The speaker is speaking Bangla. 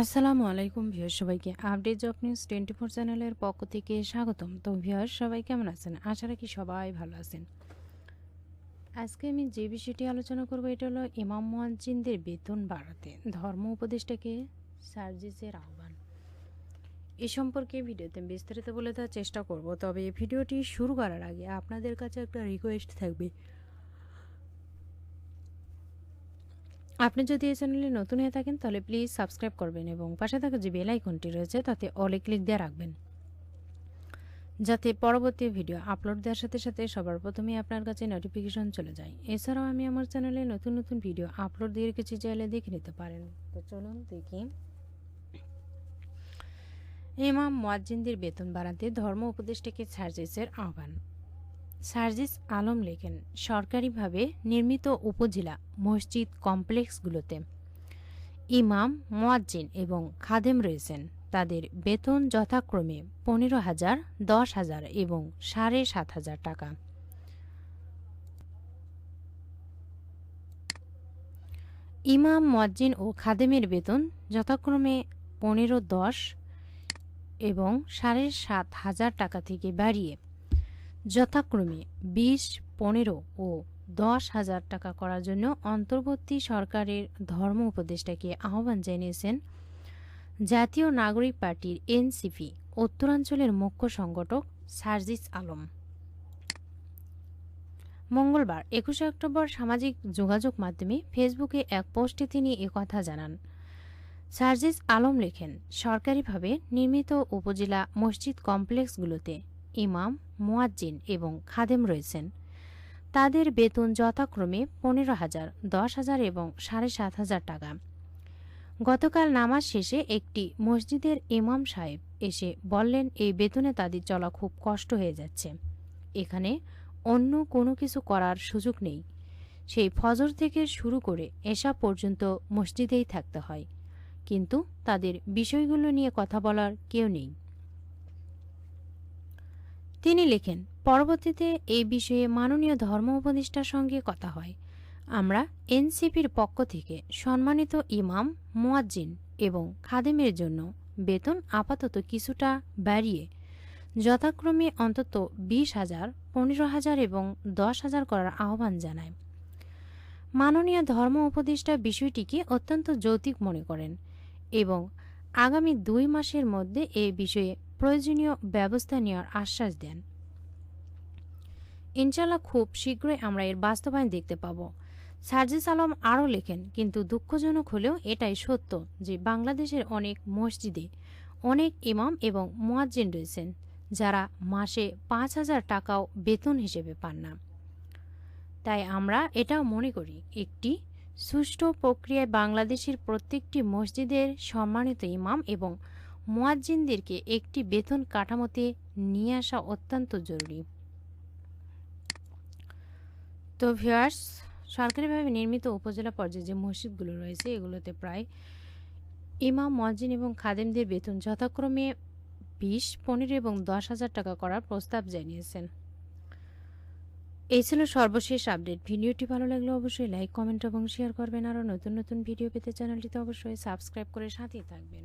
আসসালামু আলাইকুম ভিউয়ার সবাইকে update job news twenty four চ্যানেলের পক্ষ থেকে স্বাগতম। তো ভিউয়ার সবাই কেমন আছেন? আশা রাখি সবাই ভালো আছেন। আজকে আমি যে বিষয়টি আলোচনা করব, এটা হলো ইমাম মুয়াজ্জিনদের বেতন বাড়াতে। ধর্ম উপদেষ্টাকে সার্জিসের আহ্বান। এ সম্পর্কে ভিডিওতে বিস্তারিত বলে দেওয়ার চেষ্টা করব, তবে ভিডিওটি শুরু করার আগে আপনাদের কাছে একটা রিকোয়েস্ট থাকবে। আপনি যদি এই চ্যানেলে নতুন হয়ে থাকেন, তাহলে প্লিজ সাবস্ক্রাইব করবেন এবং পাশে থাকা যে বেল আইকনটি রয়েছে, তাতে অলে ক্লিক দিয়ে রাখবেন। যাতে পরবর্তী ভিডিও আপলোড দেওয়ার সাথে সাথে সবার প্রথমে আপনার কাছে নোটিফিকেশন চলে যায়। এছাড়াও আমি আমার চ্যানেলে নতুন নতুন ভিডিও আপলোড দিয়ে রেখেছি, চাইলে দেখে নিতে পারেন। তো চলুন দেখি। ইমাম মুয়াজ্জিনদের বেতন বাড়াতে ধর্ম উপদেষ্টাকে সার্জিসের আহ্বান। সার্জিস আলম লেখেন, সরকারিভাবে নির্মিত উপজেলা মসজিদ কমপ্লেক্সগুলোতে। ইমাম, মোয়াজ্জিন এবং খাদেম রয়েছেন। তাদের বেতন যথাক্রমে পনেরো হাজার, দশ হাজার এবং সাড়ে সাত হাজার টাকা। ইমাম মজ্জিন ও খাদেমের বেতন যথাক্রমে পনেরো, দশ এবং সাড়ে সাত হাজার টাকা থেকে বাড়িয়ে যথাক্রমে বিশ, পনেরো ও দশ হাজার টাকা করার জন্য অন্তর্বর্তী সরকারের ধর্ম উপদেষ্টাকে আহ্বান জানিয়েছেন জাতীয় নাগরিক পার্টির এনসিপি, উত্তরাঞ্চলের মুখ্য সংগঠক সার্জিস আলম। মঙ্গলবার, একুশে অক্টোবর সামাজিক যোগাযোগ মাধ্যমে ফেসবুকে এক পোস্টে তিনি একথা জানান। সার্জিস আলম লেখেন, সরকারিভাবে নির্মিত উপজেলা মসজিদ কমপ্লেক্সগুলোতে ইমাম, মুয়াজ্জিন এবং খাদেম রয়েছেন। তাদের বেতন যথাক্রমে পনেরো হাজার, দশ হাজার এবং সাড়ে সাত হাজার টাকা। গতকাল নামাজ শেষে একটি মসজিদের ইমাম সাহেব এসে বললেন, এই বেতনে তাদের চলা খুব কষ্ট হয়ে যাচ্ছে। এখানে অন্য কোনো কিছু করার সুযোগ নেই। সেই ফজর থেকে শুরু করে এসা পর্যন্ত মসজিদেই থাকতে হয়। কিন্তু তাদের বিষয়গুলো নিয়ে কথা বলার কেউ নেই। তিনি লেখেন, পরবর্তীতে এই বিষয়ে মাননীয় ধর্ম উপদেষ্টার সঙ্গে কথা হয়। আমরা এনসিপির পক্ষ থেকে সম্মানিত ইমাম, মুয়াজ্জিন এবং খাদেমের জন্য বেতন আপাতত কিছুটা বাড়িয়ে যথাক্রমে অন্তত বিশ হাজার, পনেরো হাজার এবং দশ হাজার করার আহ্বান জানায় মাননীয় ধর্ম উপদেষ্টা বিষয়টিকে অত্যন্ত যৌতিক মনে করেন এবং আগামী দুই মাসের মধ্যে এ বিষয়ে প্রয়োজনীয় ব্যবস্থা নেওয়ার আশ্বাস দেন। ইনশাল্লাহ খুব শীঘ্রই আমরা এর বাস্তবায়ন দেখতে পাব। সার্জিস আলম আরও লেখেন, কিন্তু দুঃখজনক হলেও এটাই সত্য যে বাংলাদেশের অনেক মসজিদে অনেক ইমাম এবং মুয়াজ্জিন রয়েছেন, যারা মাসে পাঁচ হাজার টাকাও বেতন হিসেবে পান না। তাই আমরা এটাও মনে করি, একটি সুষ্ঠু প্রক্রিয়ায় বাংলাদেশের প্রত্যেকটি মসজিদের সম্মানিত ইমাম এবং মুয়াজ্জিনদেরকে একটি বেতন কাঠামোতে নিয়ে আসা অত্যন্ত জরুরি। তো ভিউয়ার্স, সরকারিভাবে নির্মিত উপজেলা পর্যায়ে যে মসজিদগুলো রয়েছে, এগুলোতে প্রায় ইমাম মসজিদ এবং খাদেমদের বেতন যথাক্রমে বিশ, পনেরো এবং দশ হাজার টাকা করার প্রস্তাব জানিয়েছেন। এই ছিল সর্বশেষ আপডেট। ভিডিওটি ভালো লাগলে অবশ্যই লাইক, কমেন্ট এবং শেয়ার করবেন। আরও নতুন নতুন ভিডিও পেতে চ্যানেলটিতে অবশ্যই সাবস্ক্রাইব করে সাথেই থাকবেন।